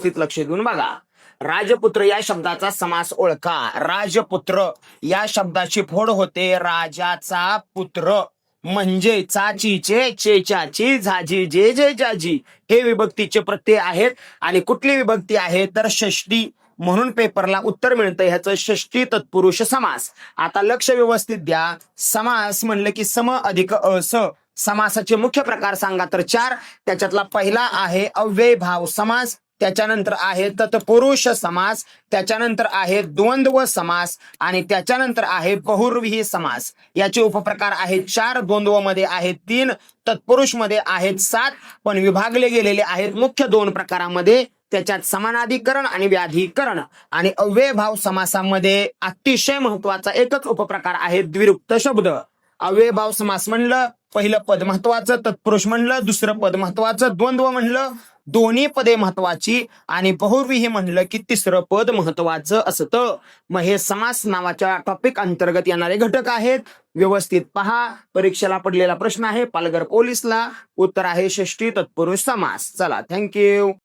व्यवस्थित लक्ष देऊन बघा. राजपुत्र या शब्दाचा समास ओळखा. राजपुत्र या शब्दाची फोड होते राजाचा पुत्र. म्हणजे चाचीचे चेचाची झाजी जे जे जाजी हे विभक्तीचे प्रत्यय आहेत आणि कुठली विभक्ती आहे? तर षष्टी. म्हणून पेपरला उत्तर मिळतं ह्याचं षष्टी तत्पुरुष समास. आता लक्ष व्यवस्थित द्या. समास म्हणलं की सम अधिक अस समासाचे मुख्य प्रकार सांगा तर चार. त्याच्यातला पहिला आहे अव्ययभाव समास. त्याच्यानंतर आहे तत्पुरुष समास त्याच्यानंतर आहे द्वंद्व समास आणि त्याच्यानंतर आहे बहुर्विही समास. याचे उपप्रकार आहेत चार द्वंद्वमध्ये आहेत तीन तत्पुरुषमध्ये आहेत सात पण विभागले गेलेले आहेत मुख्य दोन प्रकारामध्ये त्याच्यात समानाधिकरण आणि व्याधीकरण. आणि अव्ययभाव समासामध्ये अतिशय महत्त्वाचा एकच उपप्रकार आहे द्विरुक्त शब्द. अव्ययभाव समास म्हणलं पहिलं पद महत्वाचं तत्पुरुष म्हणलं दुसरं पद महत्वाचं द्वंद्व म्हणलं दोन्ही पदे महत्वाची आणि बहुर्विही म्हणलं की तिसरं पद महत्वाचं असतं. मग हे समास नावाच्या टॉपिक अंतर्गत येणारे घटक आहेत. व्यवस्थित पहा. परीक्षेला पडलेला प्रश्न आहे. पालघर पोलीसला. उत्तर आहे षष्टी तत्पुरुष समास. चला थँक्यू